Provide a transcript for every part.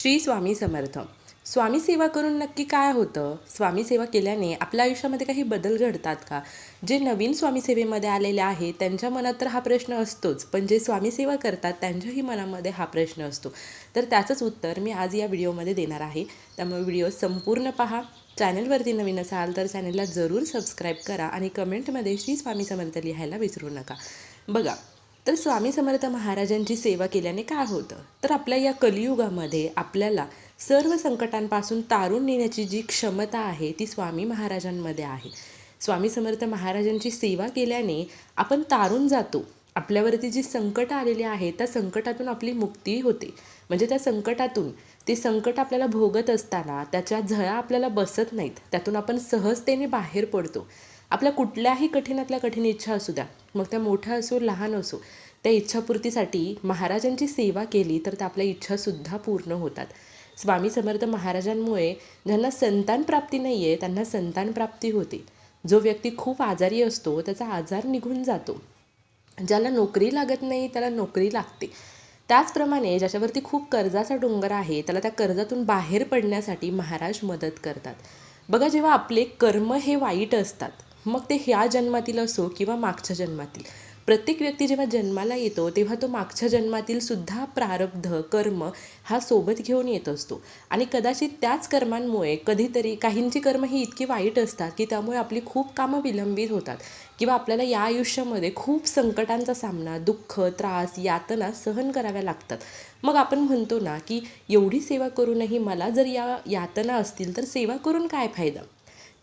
श्री स्वामी समर्थ. स्वामी सेवा करून नक्की काय होतं? स्वामी सेवा केल्याने आपल्या आयुष्यामध्ये काही बदल घडतात का? जे नवीन स्वामी सेवेमध्ये आलेले आहेत त्यांच्या मनात तर हा प्रश्न असतोच. पण जे स्वामी सेवा करतात त्यांच्याही मनामध्ये हा प्रश्न असतो. तर त्याचंच उत्तर मी आज या व्हिडिओमध्ये देणार आहे. त्यामुळे व्हिडिओ संपूर्ण पहा. चॅनलवरती नवीन असाल तर चॅनलला जरूर सबस्क्राईब करा आणि कमेंटमध्ये श्री स्वामी समर्थ लिहायला विसरू नका. बघा तर स्वामी समर्थ महाराजांची सेवा केल्याने काय होतं? तर आपल्या या कलियुगामध्ये आपल्याला सर्व संकटांपासून तारून नेण्याची जी क्षमता आहे ती स्वामी महाराजांमध्ये आहे. स्वामी समर्थ महाराजांची सेवा केल्याने आपण तारून जातो. आपल्यावरती जी संकट आलेली आहे त्या संकटातून आपली मुक्ती होते. म्हणजे त्या संकटातून ते संकट आपल्याला भोगत असताना त्याच्या झळा आपल्याला बसत नाहीत. त्यातून आपण सहजतेने बाहेर पडतो. आपल्या कुठल्याही कठीणातल्या कठीण इच्छा असू द्या मग त्या मोठ्या असो लहान असो त्या इच्छापूर्तीसाठी महाराजांची सेवा केली तर त्या आपल्या इच्छासुद्धा पूर्ण होतात. स्वामी समर्थ महाराजांमुळे ज्यांना संतान प्राप्ती नाही आहे त्यांना संतान प्राप्ती होते. जो व्यक्ती खूप आजारी असतो त्याचा आजार निघून जातो. ज्याला नोकरी लागत नाही त्याला नोकरी लागते. त्याचप्रमाणे ज्याच्यावरती खूप कर्जाचा डोंगर आहे त्याला त्या कर्जातून बाहेर पडण्यासाठी महाराज मदत करतात. बघा जेव्हा आपले कर्म हे वाईट असतात मग ते ह्या जन्मातील असो किंवा मागच्या जन्मातील. प्रत्येक व्यक्ती जेव्हा जन्माला येतो तेव्हा तो मागच्या जन्मातील सुद्धा प्रारब्ध कर्म हा सोबत घेऊन येत असतो. आणि कदाचित त्याच कर्मांमुळे कधीतरी काहींची कर्म ही इतकी वाईट असतात की त्यामुळे आपली खूप कामं विलंबित होतात. किंवा आपल्याला या आयुष्यामध्ये खूप संकटांचा सामना दुःख त्रास यातना सहन कराव्या लागतात. मग आपण म्हणतो ना की एवढी सेवा करूनही मला जर या यातना असतील तर सेवा करून काय फायदा?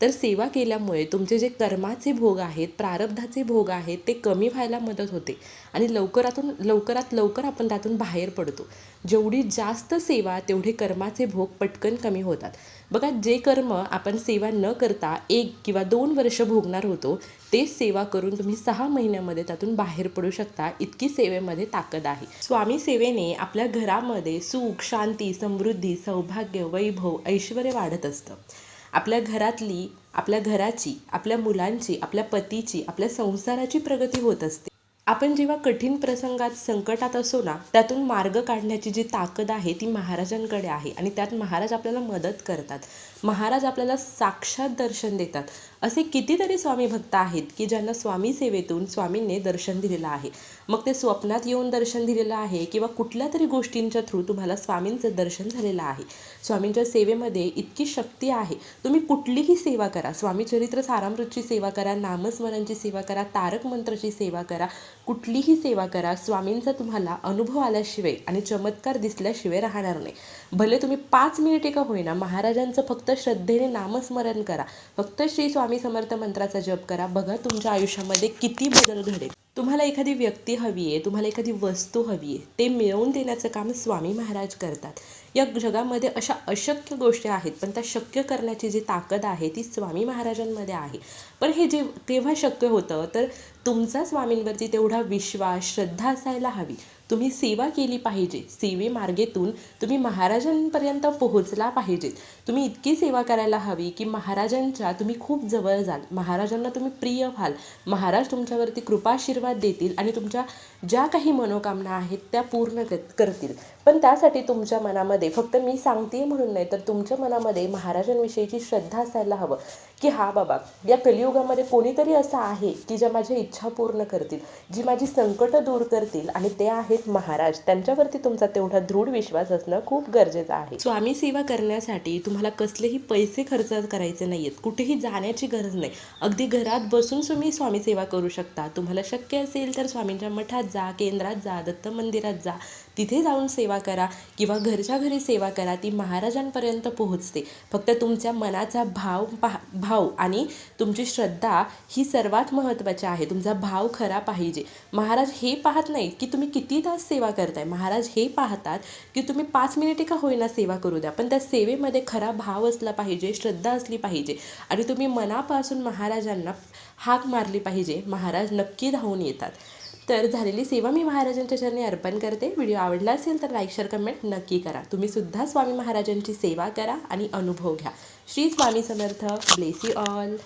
तर सेवा केल्यामुळे तुमचे जे कर्माचे भोग आहेत प्रारब्धाचे भोग आहेत ते कमी व्हायला मदत होते. आणि लवकरातून लवकरात लवकर आपण त्यातून बाहेर पडतो. जेवढी जास्त सेवा तेवढे कर्माचे भोग पटकन कमी होतात. बघा जे कर्म आपण सेवा न करता एक किंवा दोन वर्ष भोगणार होतो तेच सेवा करून तुम्ही सहा महिन्यामध्ये त्यातून बाहेर पडू शकता. इतकी सेवेमध्ये ताकद आहे. स्वामी सेवेने आपल्या घरामध्ये सुख शांती समृद्धी सौभाग्य वैभव ऐश्वर वाढत असतं. आपल्या घरातली आपल्या घराची आपल्या मुलांची आपल्या पतीची आपल्या संसाराची प्रगती होत असते. आपण जेव्हा कठीण प्रसंगात संकटात असो ना त्यातून मार्ग काढण्याची जी ताकद आहे ती महाराजांकडे आहे आणि त्यात महाराज आपल्याला मदत करतात. महाराज आपल्याला साक्षात दर्शन देतात. असे कितीतरी स्वामी भक्त आहेत की ज्यांना स्वामी सेवेतून स्वामींनी दर्शन दिलेलं आहे. मग ते स्वप्नात येऊन दर्शन दिलेलं आहे किंवा कुठल्या तरी गोष्टींच्या थ्रू तुम्हाला स्वामींचं दर्शन झालेलं आहे. स्वामींच्या सेवेमध्ये इतकी शक्ती आहे. तुम्ही कुठलीही सेवा करा. स्वामी चरित्र सारामृतची सेवा करा नामस्मरणची सेवा करा तारक मंत्राची सेवा करा कुठलीही सेवा करा स्वामींचा तुम्हाला अनुभव आल्याशिवाय आणि चमत्कार दिसल्याशिवाय राहणार नाही. भले तुम्ही पाच मिनिटे का होईना महाराजांचं फक्त श्रद्धेने नामस्मरण करा. फक्त श्री स्वामी समर्थ मंत्राचा जप करा. बघा तुमच्या आयुष्यामध्ये किती बदल घडेल. तुम्हाला एखादी व्यक्ती हवी आहे तुम्हाला एखादी वस्तू हवी आहे ते मिळवून देण्याचं काम स्वामी महाराज करतात. या जगामध्ये अशा अशक्य गोष्टी आहेत पण त्या शक्य करण्याची जी ताकद आहे ती स्वामी महाराजांमध्ये आहे. पण हे जे तेव्हा शक्य होतं तर तुमचा स्वामींवरती तेवढा विश्वास श्रद्धा असायला हवी. तुम्ही सेवा केली पाहिजे. सेवे मार्गेतून तुम्ही महाराजांपर्यंत पोहोचला पाहिजेत. तुम्ही इतकी सेवा करायला हवी की महाराजांच्या तुम्ही खूप जवळ जाल. महाराजांना तुम्ही प्रिय व्हाल. महाराज तुमच्यावरती कृपाशीर्वाद देतील आणि तुमच्या ज्या काही मनोकामना आहेत त्या पूर्ण करतील. पण त्यासाठी तुमच्या मनामध्ये फक्त मी सांगते म्हणून नाही तर तुमच्या मनामध्ये महाराजांविषयीची श्रद्धा असायला हवं. की हा बाबा या कलियुगामध्ये कोणीतरी असं आहे की ज्या माझ्या इच्छा पूर्ण करतील जी माझी संकटं दूर करतील आणि ते आहेत महाराज त्यांच्यावरती तुमचा तेवढा दृढ विश्वास असणं खूप गरजेचं आहे. स्वामी सेवा करण्यासाठी तुम्हाला कसलेही पैसे खर्च करायचे नाही आहेत कुठेही जाण्याची गरज नाही. अगदी घरात बसून तुम्ही स्वामी सेवा करू शकता. तुम्हाला शक्य असेल तर स्वामींच्या मठात जा केंद्रात जा दत्त मंदिरात जा. तिथे जाऊन सेवा करा किंवा घरच्या घरी सेवा करा ती महाराजांपर्यंत पोहोचते. फक्त तुमच्या मनाचा भाव पहा भाव आणि तुमची श्रद्धा ही सर्वात महत्त्वाची आहे. तुमचा भाव खरा पाहिजे. महाराज हे पाहत नाहीत की तुम्ही किती तास सेवा करताय. महाराज हे पाहतात की तुम्ही पाच मिनिटे का होईना सेवा करू द्या. पण त्या सेवेमध्ये खरा भाव असला पाहिजे श्रद्धा असली पाहिजे आणि तुम्ही मनापासून महाराजांना हाक मारली पाहिजे. महाराज नक्की धावून येतात. तर झालेली सेवा मी महाराजांच्या चरणी अर्पण करते. व्हिडिओ आवडला असेल तर लाईक शेअर कमेंट नक्की करा. तुम्ही सुद्धा स्वामी महाराजांची सेवा करा आणि अनुभव घ्या. Shri Swami Samarth. Bless you all